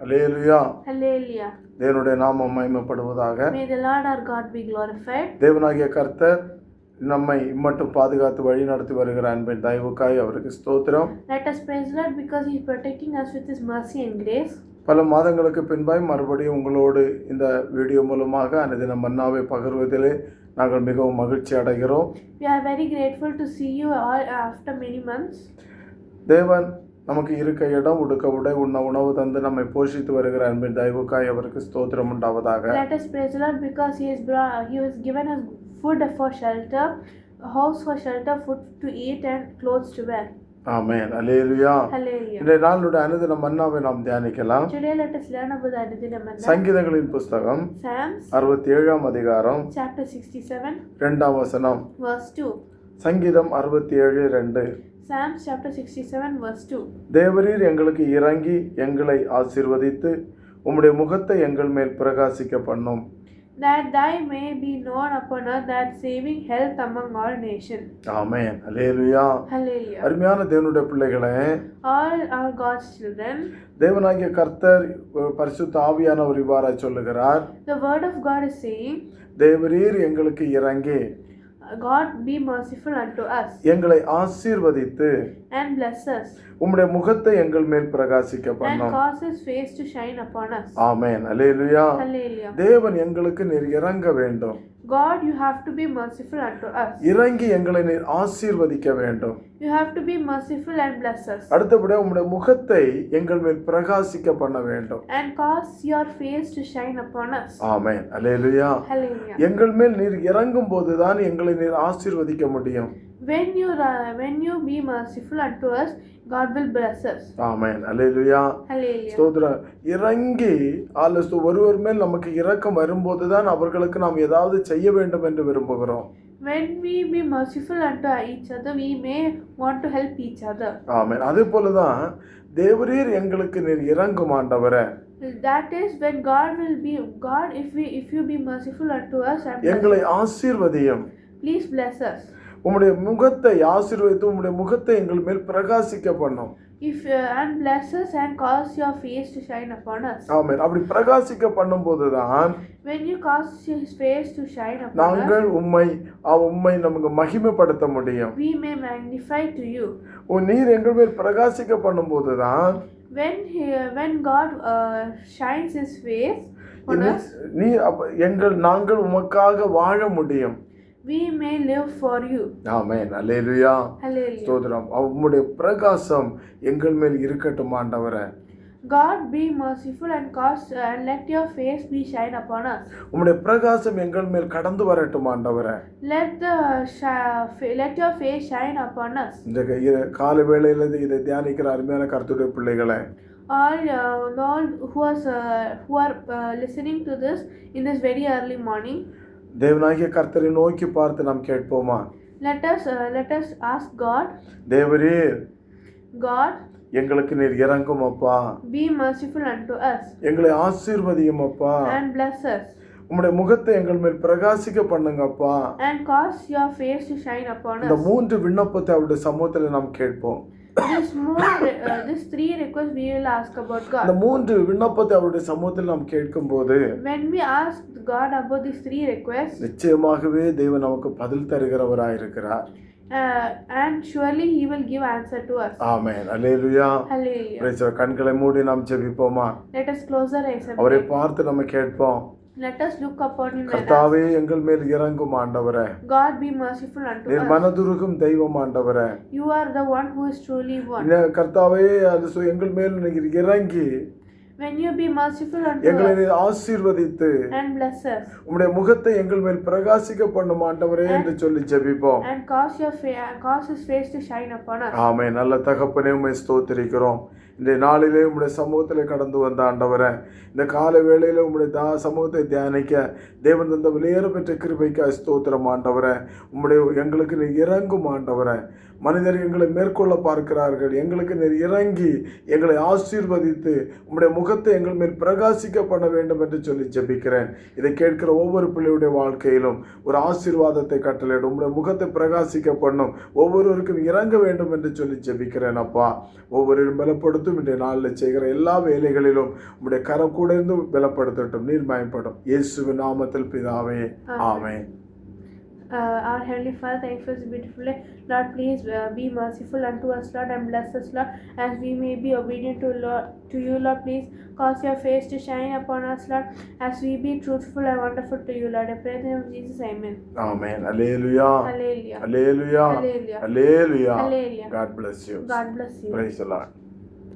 Alleluia Hallelujah. தேவனுடைய நாமம் மகிமைப்படுவதாக glorified. தேவனாகிய கர்த்தர் நம்மை இம்மட்டும் பாதுகாத்து வழி நடத்தி வருகிற அன்பின் தயவுக்காய் அவருக்கு ஸ்தோத்திரம் praise the Lord because He is protecting us with His mercy and grace. பல மாதங்களுக்கு பின்பாய் மறுபடியும் உங்களோடு இந்த வீடியோ மூலமாக அனுதின மன்னாவை பகிர்வதிலே நாங்கள் மிகவும் மகிழ்ச்சி அடைகிறோம் We are very grateful to see you all after many months. தேவன் நமக்கு இருக்க இடம் உடுக்க உடை உண்ண உணவு தந்து நம்மை போஷித்து வருகிற அன்பின் தயவுக்காய் அவருக்கு ஸ்தோத்திரம் உண்டாவதாக Let us praise Lord because He has brought, He has given us food for shelter, house for shelter, food to eat, and clothes to wear. Amen Hallelujah. இன்றைய நாளுடைய அனுதின மன்னாவை நாம் தியானிக்கலாம் சங்கீதங்களின் புஸ்தகம் அறுபத்தி ஏழாம் அதிகாரம் chapter 67, இரண்டாம் வசனம் verse 2. சங்கீதம் அறுபத்தி ஏழு ரெண்டு Psalms chapter 67, verse 2. தேவரீர் எங்களுக்கு இறங்கி எங்களை ஆசீர்வதித்து உம்முடைய முகத்தை எங்கள் மேல் பிரகாசிக்க பண்ணும் That thy may be known upon earth, that saving health among all அலேலுயா Hallelujah. அருமையான தேவனுடைய பிள்ளைகளே All are God's children. தேவனாகிய கர்த்தர் பரிசுத்த ஆவியானவர் இவ்வாறாய் சொல்லுகிறார் The word of God is saying, தேவரீர் எங்களுக்கு இறங்கி God be merciful unto us எங்களை ஆசீர்வதித்து and bless us உம்முடைய முகத்தை எங்கள் மேல் பிரகாசிக்க and பண்ணும் cause his face to shine upon us. Amen hallelujah Hallelujah. தேவன் எங்களுக்கு நீர் இறங்க வேண்டும் God, you have to be merciful unto us. இறங்கி எங்களை நீர் ஆசீர்வதிக்க வேண்டும் You have to be merciful and bless us. அடுத்தபடியாக உம்முடைய முகத்தை எங்கள் மேல் பிரகாசிக்க பண்ண வேண்டும் And cause your face to shine upon us. Amen Hallelujah. எங்கள் மேல் நீர் இறங்கும் போதுதான் எங்களை நீர் ஆசீர்வதிக்க முடியும் When you uh, when you be merciful unto us, God will bless us. Amen hallelujah Hallelujah. ஸ்தோத்திரம் இறங்கி ஆலோசு ஒருவர் மேல் நமக்கு இரக்கம் வரும்போதுதான் அவர்களுக்கு நாம் ஏதாவது செய்ய வேண்டும் என்று விரும்புகிறோம் When we be merciful unto each other, we may want to help each other. ஆமென் அதே போலதான் தேவரீர் எங்களுக்கு நீர் இறங்கும் ஆண்டவரே That is when God will be God. If we if you be merciful unto us, எங்களை ஆசீர்வதியும் please bless us. உம்முடைய முகத்தை ஆசீர்வதித்து உம்முடைய முகத்தை எங்கள் மேல் பிரகாசிக்க பண்ணும் If uh, and bless us and cause your face to shine upon us. ஆமென் அப்படி பிரகாசிக்க பண்ணும்போதுதான் When you cause His face to shine upon us, நாங்கள் உம்மை உம்மை நமக்கு மகிமைப்படுத்த முடியும் we may magnify to you. உன் நீர் எங்கள் மேல் பிரகாசிக்க பண்ணும்போதுதான் When he, when God uh, shines His face on இந்த- us, நீ அப்ப எங்கள் நாங்கள் உமக்காக வாழ முடியும் we may live for you. ஆமென் அல்லேலுயா Hallelujah. ஸ்தோத்திரம் உம்முடைய பிரகாசம் எங்கள் மேல் இருக்கட்டும் ஆண்டவரே God be merciful and cause and let your face be shine upon us. உம்முடைய பிரகாசம் எங்கள் மேல் கடந்து வரட்டும் ஆண்டவரே Let the let your face shine upon us. இந்த காலை வேளையில இதை தியானிக்கிற அருமையான கருத்துடைய பிள்ளைகளே All uh, who are uh, who are uh, listening to this in this very early morning, தேவனாகிய கர்த்தரை நோக்கி பார்த்து நாம் கேட்போமா? Let us uh, let us ask God, தேவரீர் God, எங்களுக்கு நீர் இறங்கும் அப்பா. be merciful unto us. எங்களை ஆசீர்வதியும் அப்பா. And bless us. உம்முடைய முகத்தை எங்கள் மேல் பிரகாசிக்க பண்ணுங்கப்பா and cause your face to shine upon இந்த us. மூன்று விண்ணப்பத்தை அவருடைய சமூகத்தில் நாம் கேட்போம். This more uh, this three requests we will ask about இந்த God. மூன்று விண்ணப்பத்தை அவருடைய சமூகத்தில் நாம் கேட்கும்போது When we ask God about these three requests, நிச்சயமாகவே தேவன் நமக்கு பதில் தருகிறவராயிருக்கிறார் uh, and surely He will give answer to us. Amen. Praise the Lord. கண்களை மூடி நாம் ஜெபிப்போமா us close our eyes and அவரை. பார்த்து நம்ம கேட்போம் look upon Him and ask, கர்த்தாவே எங்கள் மேல் இறங்கும் ஆண்டவரே God be merciful unto நீர். மனதுருகும் தெய்வம் ஆண்டவரே You are the one who is truly one. இன்ன- கர்த்தாவே அது எங்கள் மேல் நீர் இறங்கி When you be merciful unto எங்களை ஆசீர்வதித்து and bless us. உம்முடைய முகத்தை எங்கள் மேல் பிரகாசிக்க பண்ணும் ஆண்டவரே என்று சொல்லி ஜெபிப்போம். and cause your cause His face to shine upon us. ஆமே நல்ல தகப்பனே உண்மை ஸ்தோத்திரிக்கிறோம். இந்த நாளிலே உங்களுடைய சமூகத்தில் கடந்து வந்த ஆண்டவரை இந்த கால வேளையில் உங்களுடைய தா சமூகத்தை தியானிக்க தேவன் தந்த விலையேற பெற்ற கிருபைக்கு ஸ்தோத்திரம் ஆண்டவரை. உங்களுடைய எங்களுக்கு நீ இறங்கும் ஆண்டவரை. மனிதர் எங்களை மேற்கொள்ள பார்க்கிறார்கள். எங்களுக்கு நீர் இறங்கி எங்களை ஆசீர்வதித்து உங்களுடைய முகத்தை எங்கள் மேல் பிரகாசிக்க பண்ண வேண்டும் என்று சொல்லி ஜெபிக்கிறேன். இதை கேட்கிற ஒவ்வொரு பிள்ளையுடைய வாழ்க்கையிலும் ஒரு ஆசீர்வாதத்தை கட்டளையிடும் உங்களுடைய முகத்தை பிரகாசிக்க பண்ணும். ஒவ்வொருவருக்கும் இறங்க வேண்டும் என்று சொல்லி ஜெபிக்கிறேன் அப்பா. ஒவ்வொரு பலப்படுத்த பலப்படுத்தும் இன்றைய நாளில் செய்கிற எல்லா வேலைகளிலும் கூட இருந்து பலப்படுத்தட்டும் நீர் மயப்படும் இயேசுவின் நாமத்தில் பிதாவே ஆமென் Uh, our Heavenly Father, thank you for this beautiful day. Lord, please uh, be merciful unto us, Lord, and bless us, Lord, as we may be obedient to Lord, to you, Lord. Please cause your face to shine upon us, Lord, as we be truthful and wonderful to you, Lord. I pray in the name of Jesus, Amen. ஆமென் அல்லேலுயா Hallelujah. அல்லேலுயா Hallelujah. அல்லேலுயா Hallelujah. God bless you God bless you. praise the Lord